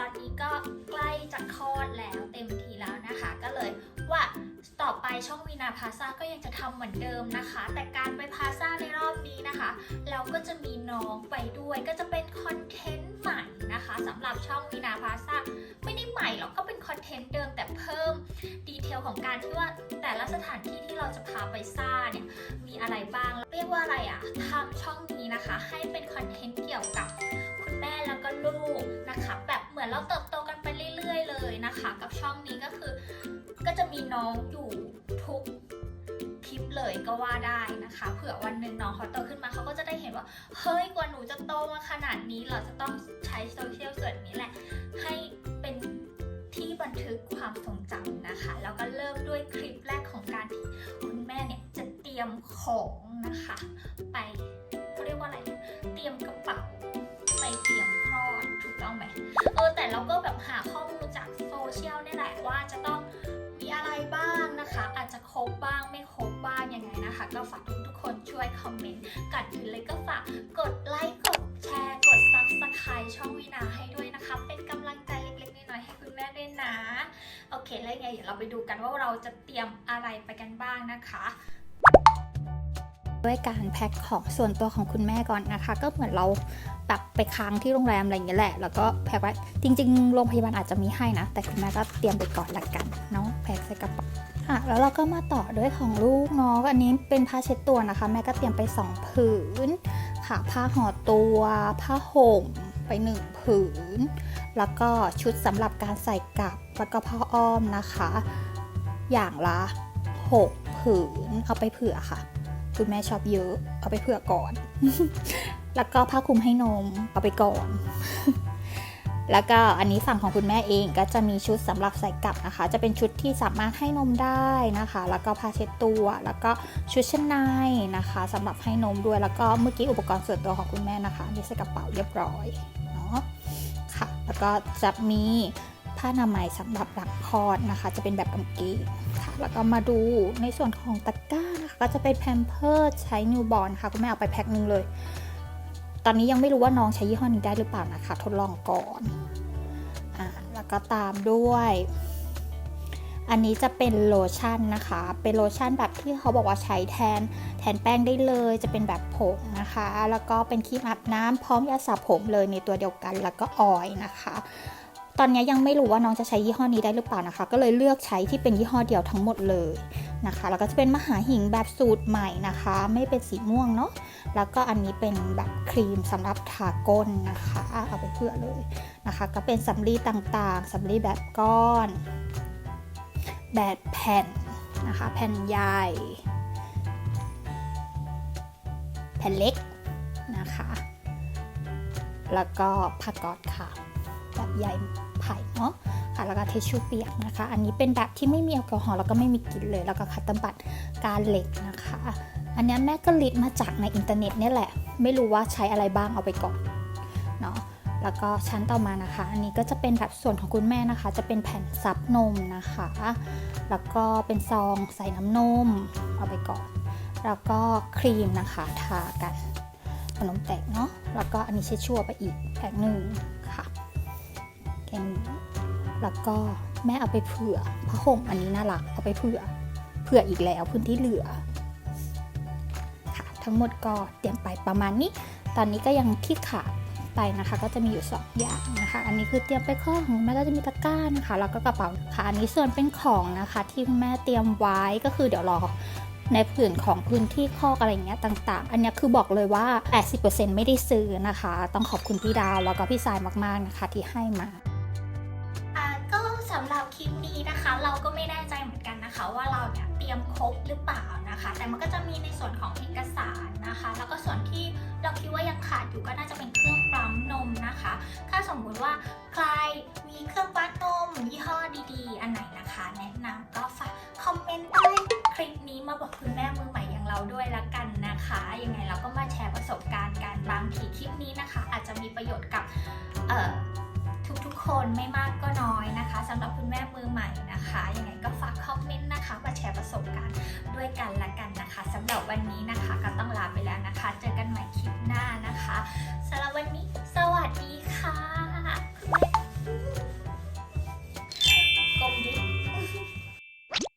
ตอนนี้ก็ใกล้จะคลอดแล้วเต็มทีแล้วนะคะ ก็เลยว่าต่อไปช่องวีนาพาซาก็ยังจะทำเหมือนเดิมนะคะ แต่การไปพาซาในรอบนี้นะคะ เราก็จะมีน้องไปด้วยก็จะเป็นคอนเทนต์ใหม่นะคะสำหรับช่องวีนาพาซาไม่ได้ใหม่หรอกก็เป็นคอนเทนต์เดิมแต่เพิ่มดีเทลของการที่ว่าแต่ละสถานที่ที่เราจะพาไปซ่าเนี่ยมีอะไรบ้าง เรียกว่าอะไรอะทำช่องนี้นะคะ ให้เป็นคอนเทนต์เกี่ยวกับคุณแม่แล้วก็ลูกนะคะแบบ เหมือนเราเติบโตกันไปเรื่อย ๆ เลยนะคะ กับช่องนี้ก็คือ ก็จะมีน้องอยู่ทุกคลิปเลยก็ว่าได้นะคะ เผื่อวันหนึ่งน้องเขาโตขึ้นมาเขาก็จะได้เห็นว่า เฮ้ยกว่าหนูจะโตมาขนาดนี้เราจะต้องใช้โซเชียลส่วนนี้แหละ ให้เป็นที่บันทึกความทรงจำนะคะ แล้วก็เริ่มด้วยคลิปแรกของการที่คุณแม่เนี่ยจะเตรียมของนะคะ ไปเขาเรียกว่าอะไร เตรียมกระเป๋าไปเตรียมคลอดถูกต้องไหม เออแต่เราก็แบบหาข้อมูลจากโซเชียลนี่แหละว่าจะต้องมีอะไรบ้างนะคะ อาจจะครบบ้างไม่ครบบ้างยังไงนะคะ ก็ฝากทุกๆคนช่วยคอมเมนต์ก่อนอื่นเลยก็ฝากกดไลค์กดแชร์ กด subscribe ช่องวินาให้ด้วยนะคะ เป็นกำลังใจเล็กๆน้อยๆให้คุณแม่ด้วยนะ โอเคแล้วไงเดี๋ยวเราไปดูกันว่าเราจะเตรียมอะไรไปกันบ้างนะคะ ด้วยการแพ็คของส่วนตัวของคุณแม่ก่อนนะคะ ก็เหมือนเราแบบไปค้างที่โรงแรมอะไรอย่างเงี้ยแหละ แล้วก็แพ็คไว้จริง ๆ โรงพยาบาลอาจจะมีให้นะ แต่คุณแม่ก็เตรียมไปก่อนละกันเนาะแพ็คใส่กระเป๋าอะแล้วเราก็มาต่อด้วยของลูกเนาะอันนี้เป็นผ้าเช็ดตัวนะคะ แม่ก็เตรียมไปสองผืนค่ะผ้าห่อตัวผ้าห่มไปหนึ่งผืน แล้วก็ชุดสำหรับการใส่กลับแล้วก็ผ้าอ้อมนะคะ อย่างละหกผืนเอาไปเผื่อค่ะ คุณแม่ชอบเยอะ เอาไปเผื่อก่อน แล้วก็ผ้าคลุมให้นม เอาไปก่อน แล้วก็อันนี้ฝั่งของคุณแม่เองก็จะมีชุดสำหรับใส่กลับนะคะ จะเป็นชุดที่สามารถให้นมได้นะคะ แล้วก็ผ้าเช็ดตัว แล้วก็ชุดชั้นในนะคะสำหรับให้นมด้วย แล้วก็เมื่อกี้อุปกรณ์ส่วนตัวของคุณแม่นะคะนี่ใส่กระเป๋าเรียบร้อยเนาะ ค่ะ แล้วก็จะมีผ้าอนามัยสำหรับหลังคลอดนะคะ จะเป็นแบบกางเกง แล้วก็มาดูในส่วนของตะกร้านะคะก็จะเป็นแพมเพิร์ใช้นิวบอลค่ะคุณแม่เอาไปแพ็คหนึ่งเลย ตอนนี้ยังไม่รู้ว่าน้องใช้ยี่ห้อนี้ได้หรือเปล่านะคะ ทดลองก่อนอ่าแล้วก็ตามด้วย อันนี้จะเป็นโลชั่นนะคะ เป็นโลชั่นแบบที่เขาบอกว่าใช้แทนแทนแป้งได้เลย จะเป็นแบบผงนะคะ แล้วก็เป็นครีมอาบน้ำพร้อมยาสระผมเลยในตัวเดียวกัน แล้วก็ออยนะคะ ตอนนี้ยังไม่รู้ว่าน้องจะใช้ยี่ห้อนี้ได้หรือเปล่านะคะ ก็เลยเลือกใช้ที่เป็นยี่ห้อเดียวทั้งหมดเลยนะคะแล้วก็จะเป็นมหาหิงแบบสูตรใหม่นะคะ ไม่เป็นสีม่วงเนาะแล้วก็อันนี้เป็นแบบครีมสำหรับทาก้นนะคะเอาไปเพื่อเลยนะคะ ก็เป็นสำลีต่างๆสำลีแบบก้อน แบบแผ่นนะคะ แผ่นใหญ่ แผ่นเล็กนะคะ แล้วก็ผ้าก๊อซค่ะ ใยไผ่เนาะค่ะแล้วก็เทชชู่เปียกนะคะ อันนี้เป็นแบบที่ไม่มีแอลกอฮอล์แล้วก็ไม่มีกลิ่นเลย แล้วก็คัตตบัตการเหล็กนะคะ อันนี้แม่ก็ลิดมาจากในอินเทอร์เน็ตเนี่ยแหละ ไม่รู้ว่าใช้อะไรบ้างเอาไปก่อนเนาะแล้วก็ชั้นต่อมานะคะ อันนี้ก็จะเป็นแบบส่วนของคุณแม่นะคะ จะเป็นแผ่นซับนมนะคะ แล้วก็เป็นซองใส่น้ำนมเอาไปก่อน แล้วก็ครีมนะคะทากันขนมแตกเนาะ แล้วก็อันนี้เช็ดชั่วไปอีกแผงหนึ่ง ค่ะแค่นี้แล้วก็แม่เอาไปเผื่อผ้าห่มอันนี้น่ารักเอาไปเผื่อเผื่ออีกแล้วพื้นที่เหลือค่ะทั้งหมดก็เตรียมไปประมาณนี้ ตอนนี้ก็ยังที่ขาดไปนะคะ ก็จะมีอยู่2อย่างนะคะ อันนี้คือเตรียมไปข้อของแม่ก็จะมีตะกร้านะคะแล้วก็กระเป๋าค่ะอันนี้ส่วนเป็นของนะคะ ที่แม่เตรียมไว้ก็คือเดี๋ยวรอในผืนของพื้นที่คอกอะไรอย่างเงี้ยต่างๆ อันนี้คือบอกเลยว่า 80%ไม่ได้ซื้อนะคะ ต้องขอบคุณพี่ดาวแล้วก็พี่สายมากๆนะคะที่ให้มา สำหรับคลิปนี้นะคะ เราก็ไม่แน่ใจเหมือนกันนะคะ ว่าเราเนี่ยเตรียมครบหรือเปล่านะคะ แต่มันก็จะมีในส่วนของเอกสารนะคะ แล้วก็ส่วนที่เราคิดว่ายังขาดอยู่ก็น่าจะเป็นเครื่องปั๊มนมนะคะ ถ้าสมมุติว่าใครมีเครื่องปั๊มนมยี่ห้อดีๆ อันไหนนะคะ แนะนำก็ฝากคอมเมนต์ใต้คลิปนี้มาบอกคุณแม่มือใหม่อย่างเราด้วยละกันนะคะยังไงเราก็มาแชร์ประสบการณ์กันบางทีคลิปนี้นะคะ อาจจะมีประโยชน์กับเอ่อ คนไม่มากก็น้อยนะคะสำหรับคุณแม่มือใหม่นะคะยังไงก็ฝากคอมเมนต์นะคะมาแชร์ประสบการณ์ด้วยกันละกันนะคะสำหรับวันนี้นะคะก็ต้องลาไปแล้วนะคะ เจอกันใหม่คลิป